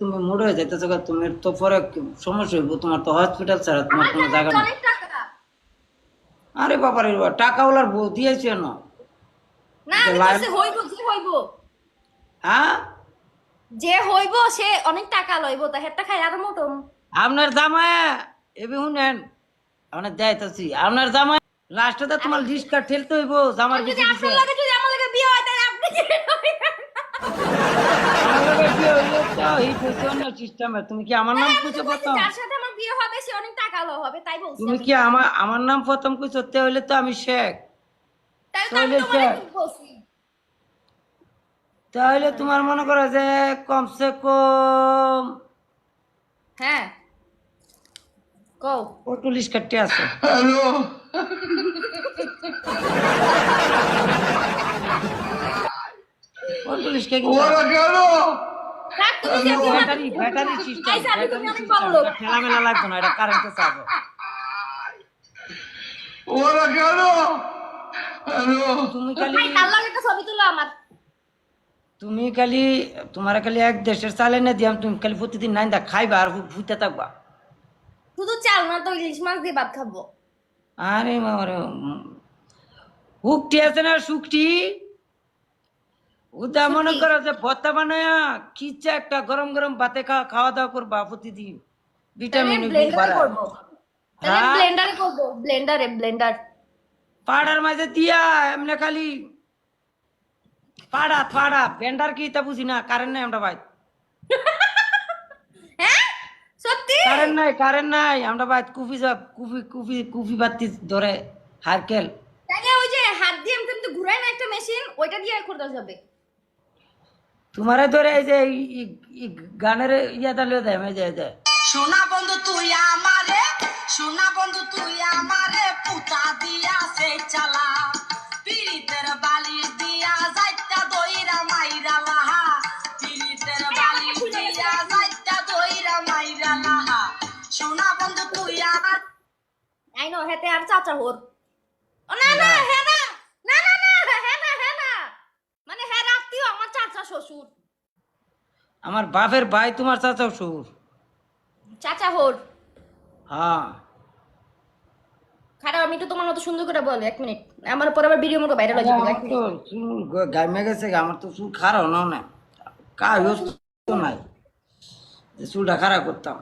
তুমি মুড হয়ে যাইতেছো গা, তুমি তো পরে সমস্যা হইব তোমার তো হসপিটাল ছাড়া তোমার কোনো জায়গা নেই। টাকা। আরে বাবারে বাবা টাকাওয়ালার বউ দিয়েছে না। হ্যাঁ? যে হইব সে অনেক টাকা লইব তা হেরটা খাই আর মতম আপনার জামাই এবি শুনেন আপনার যাইতেছি আপনার জামাই লাস্টে তো তোমার লিস্ট কার্ড ঠেলতে হইব জামার যদি তো হিট সিস্টেমে তুমি কি আমার নাম আমি কইছো প্রথম? যার সাথে আমার বিয়ে হবে সে অনেক টাকা লো হবে তাই বলছি তুমি কি আমার আমার নাম প্রথম কইছো তে হইলে তো আমি শেখ। তাহলে তো আমি তাহলে তোমারে স্যার। ঠিক বলছি। তাহলে তোমার মনে করো যে কমসে কম হ্যাঁ। কও। পটুলিশ কাটতে আছে। পটুলিশ কে কি থাক তুমি যে বিয়ে ব্যাটারি ব্যাটারি সিস্টেম ব্যাটারি তুমি সিস্টেম ঠেলা মেলা লাগবে না এটা কারেন্টে চাবো তুমি খালি ভাই তার লাগে একটা ছবি তুলো আমার। তুমি খালি তোমার খালি এক দেশের চালে না দিয়াম তুমি খালি প্রতিদিন নাইন দা খাইবা আর ভুইতে থাকবা। শুধু চাল না তো ইলিশ মাছ দিয়ে ভাত খাব। আরে মামারে হুকটি আছে না শুকটি? উদা মনে করো যে ভর্তা বানায়া খিচা একটা গরম গরম ভাতে খাওয়া খাওয়া দাওয়া করবা প্রতিদিন ভিটামিন ব্লেন্ডারে করব। তাহলে? ব্লেন্ডারে করব ব্লেন্ডারে ব্লেন্ডার পাড়ার মাঝে দিয়া এমনি খালি পাড়া পাড়া। বেন্ডার কি তা বুঝি না কারেন্ট নাই আমরা ভাই। হ্যাঁ? সত্যি? কারেন্ট নাই কারেন্ট নাই। আমরা ভাই কুফি সব কুফি কুফি কুফি বাতি ধরে হারকেল। তাহলে ওই যে হাত দিয়ে এমনি ঘুরায় না একটা মেশিন ওইটা দিয়ে করতে যাবে তোমারে ধরে এই যে গানের ইয়াটা লিয়ে দেয় যে এই যে। সোনা বন্ধু তুই আমারে সোনা বন্ধু তুই আমারে পুতা দিয়া সে চালা। পিরিতের বালি দিয়া যাইতা দইরা মাইরা লাহা। পিরিতের বালি দিয়া যাইতা দইরা মাইরা লাহা। সোনা বন্ধু তুই আমার আই নো হেতে আর চাচা হোর। ও না না না না না না হ্যাঁ না হ্যাঁ না মানে হ্যাঁ আত্মীয় আমার চাচা শ্বশুর আমার বাপের ভাই তোমার চাচাও সুর। চাচা হোর। হ্যাঁ। খারাপ আমি একটু তোমার মতো সুন্দর করে বলে এক মিনিট। আমার পরে আবার ভিডিও ভাইরাল হয়ে যাবে তো চুল গেছে আমার তো চুল খারাপ না। না তো নাই। যে চুলটা খারাপ করতাম।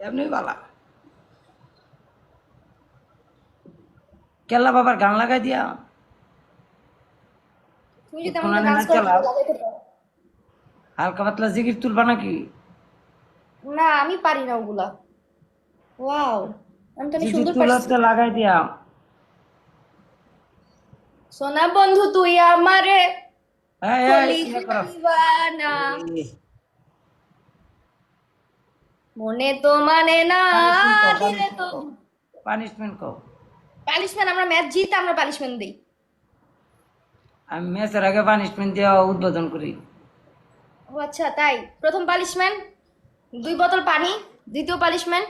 এমনি বালা। কেল্লা বাবার গান লাগাই দিয়া। তুমি যদি আমাকে ডান্স না লাগাইতে পারো। হালকা পাতলা জিগির তুলবা নাকি? না আমি পারি না ওগুলা। ওয়াও আমি তো সুন্দর পারছি। লাগাই দিয়া। সোনা বন্ধু তুই আমারে ইয়ে মনে তো মানে না দিলে তো পানিশমেন্ট কও পালিশমেন্ট আমরা ম্যাচ জিত আমরা পালিশমেন্ট দিই। আমি ম্যাচের আগে পানিশমেন্ট দেওয়া উদ্বোধন করি। ও আচ্ছা তাই? প্রথম পালিশমেন্ট দুই বোতল পানি দ্বিতীয় পালিশমেন্ট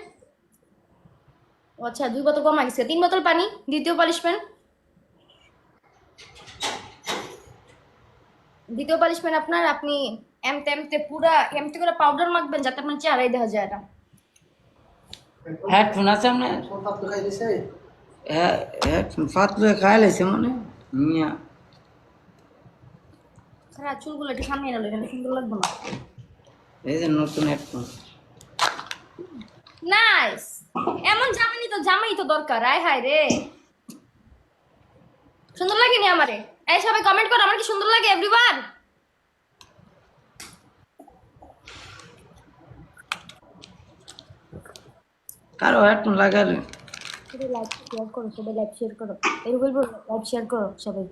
ও আচ্ছা দুই বোতল কমা গেছে তিন বোতল পানি দ্বিতীয় পালিশমেন্ট দ্বিতীয় পালিশমেন্ট আপনার আপনি এমতে এমতে পুরা এমতে করে পাউডার মাখবেন যাতে আপনার চেহারাই দেখা যায় না হেডফোন আছে আপনার? হ্যাঁ হেডফোন ফাতলু খাই লাইছে মানে? মিয়া। খারাপ চুলগুলো একটু সামনে এনে সুন্দর লাগবে না। এই যে নতুন হেডফোন নাইস এমন জামাই তো জামাই তো দরকার আয় হায় রে। সুন্দর লাগেনি আমারে? এই সবাই কমেন্ট করো আমার কি সুন্দর লাগে এভরিওয়ান কারও হেডফোন লাইক শেয়ার করো সবাই লাইক শেয়ার করো। বলব লাইক শেয়ার করো সবাই।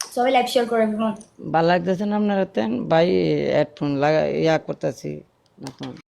সবাই লাইভ শেয়ার করে ভালো লাগতেছে না আপনার ভাই হেডফোন লাগা ইয়া করতেছি নতুন